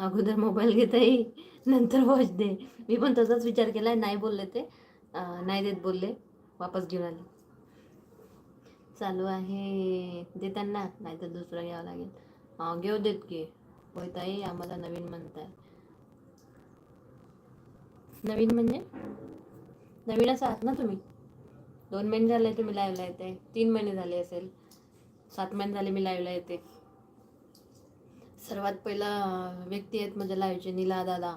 अगोदर मोबाईल घेता येईल नंतर वॉच दे. मी पण तसाच विचार केला नाही बोलले ते. नाही देत बोलले. वापस घेऊन आले. चालू आहे. देताना नाहीतर नाही तर दुसरं घ्यावं लागेल. घेऊ देत की. होय ताई आम्हाला नवीन म्हणताय. नवीन म्हणजे? नवीनच आहात ना तुम्ही? दोन महिने झाले तुम्ही लाईव्हला येते तीन महिने झाले असेल. सात महिने झाले मी लाईव्हला येते. सर्वात पहिला व्यक्ती आहेत माझ्या लाईव्हचे नीला दादा.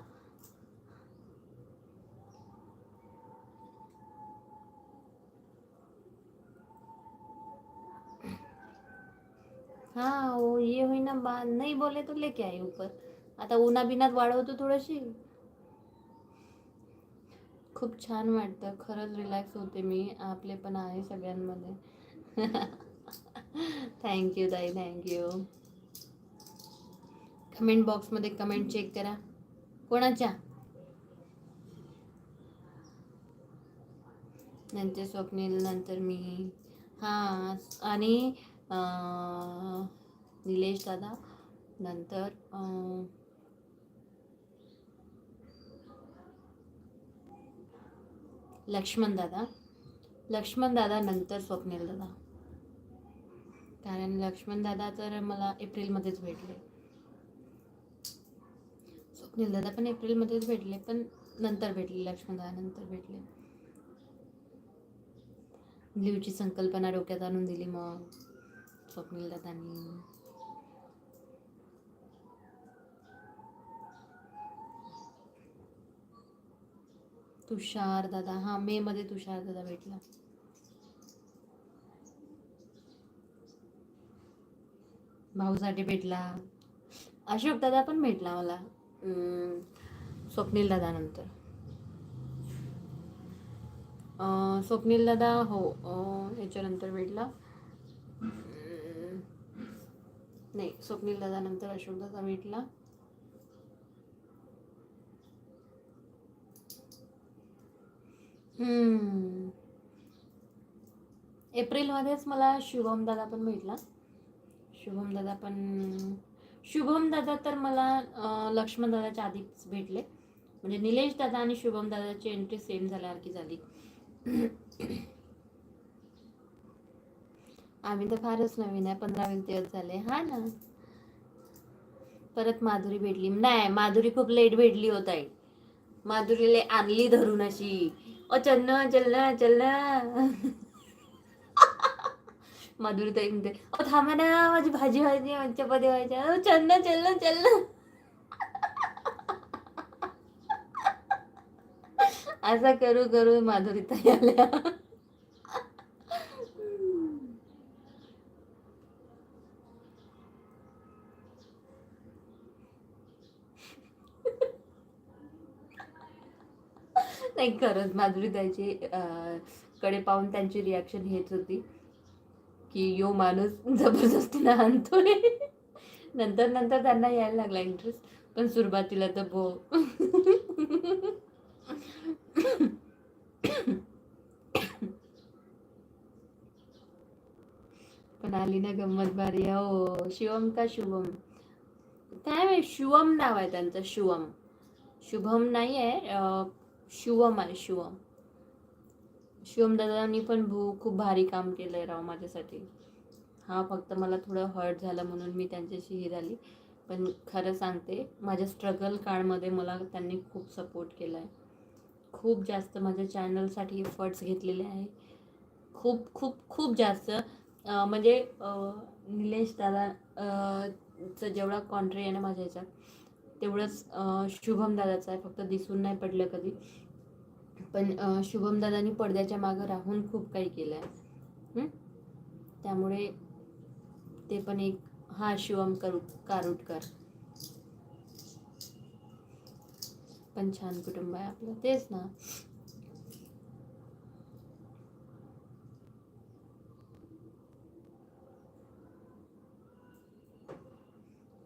हाँ वो ये हुई ना बात नहीं बोले तो लेके आई ऊपर आता उन्हा बिनात वाढवतो थोडीशी. खूप छान वाटतं खरंच रिलॅक्स होते मी आपले पण आहे सगळ्यांमध्ये. थँक्यू ताई थँक्यू कमेंट बॉक्समध्ये कमेंट चेक करा. कोणाच्या? नंतर स्वप्नील नंतर मी. हां आणि निलेश दादा नंतर लक्ष्मण दादा. लक्ष्मण दादा नंतर स्वप्नील दादा. कारण लक्ष्मण दादा तर मला एप्रिलमध्येच भेटले. नीलदादा दादा पण एप्रिलमध्येच भेटले पण नंतर भेटले लक्ष्मण दादा नंतर भेटले. लिवची संकल्पना डोक्यात आणून दिली मग स्वप्नीलदादांनी तुषार दादा हा मे मध्ये तुषार दादा भेटला. भाऊसाठी भेटला. अशोक दादा पण भेटला मला. स्वप्नील दादानंतर स्वप्नील दादा हो याच्यानंतर भेटला नाही स्वप्नील दादानंतर अशोक दादा भेटला एप्रिलमध्येच मला शुभम दादा पण भेटला. शुभम दादा पण शुभम दादा तर मला लक्ष्मण दादाच्या आधीच भेटले. म्हणजे निलेश दादा आणि शुभम दादाची एंट्री सेम झाल्यासारखी झाली. आम्ही तर फारच नवीन आहे पंधरा वीस दिवस झाले. हा ना. परत माधुरी भेटली. नाही माधुरी खूप लेट भेटली होत आहे माधुरीला आणली धरून अशी. ओ चलना चलना चलना माधुरी ताई म्हणते अ थांबा ना माझी भाजी व्हायची माझी चपाती व्हायच्या. चल ना चल ना चल ना. असा करू करू माधुरी ताई आल्या. नाही खरंच माधुरी ताईची अं, कडे पाहून त्यांची रिॲक्शन हेच होती. की यो माणूस जबरदस्तीनं आणतोय. नंतर नंतर त्यांना यायला लागला इंटरेस्ट पण सुरुवातीला तर भो. पण आली ना गंमत भारी हो शिवम का शुभम? काय माहीत शिवम नाव आहे त्यांचं शिवम शुभम नाही आहे अं, शिवम आहे शिवम. शिवम दादांनी पण भू खूप भारी काम केलं आहे राव माझ्यासाठी. हा फक्त मला थोडं हर्ट झालं म्हणून मी त्यांच्याशी ही झाली. पण खरं सांगते माझ्या स्ट्रगल काळमध्ये मला त्यांनी खूप सपोर्ट केला आहे खूप जास्त माझ्या चॅनलसाठी एफर्ट्स घेतलेले आहे. खूप खूप खूप जास्त. म्हणजे निलेश दादा चं जेवढा कॉन्ट्री आहे ना माझ्या ह्याच्यात तेवढंच शुभम दादाचं आहे. फक्त दिसून नाही पडलं कधी. पण शुभमदादांनी शुभम दादानी पडद्याच्या मागं राहून खूप काही केलं आहे त्यामुळे ते पण एक हा शिवम करू कारुटकर. पण छान कुटुंब आहे आपलं तेच ना.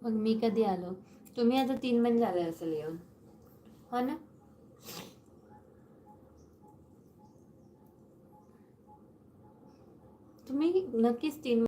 मग मी कधी आलो? तुम्ही आता तीन महिने झाले असेल येऊन. हो ना? तुम्ही नक्कीच तीन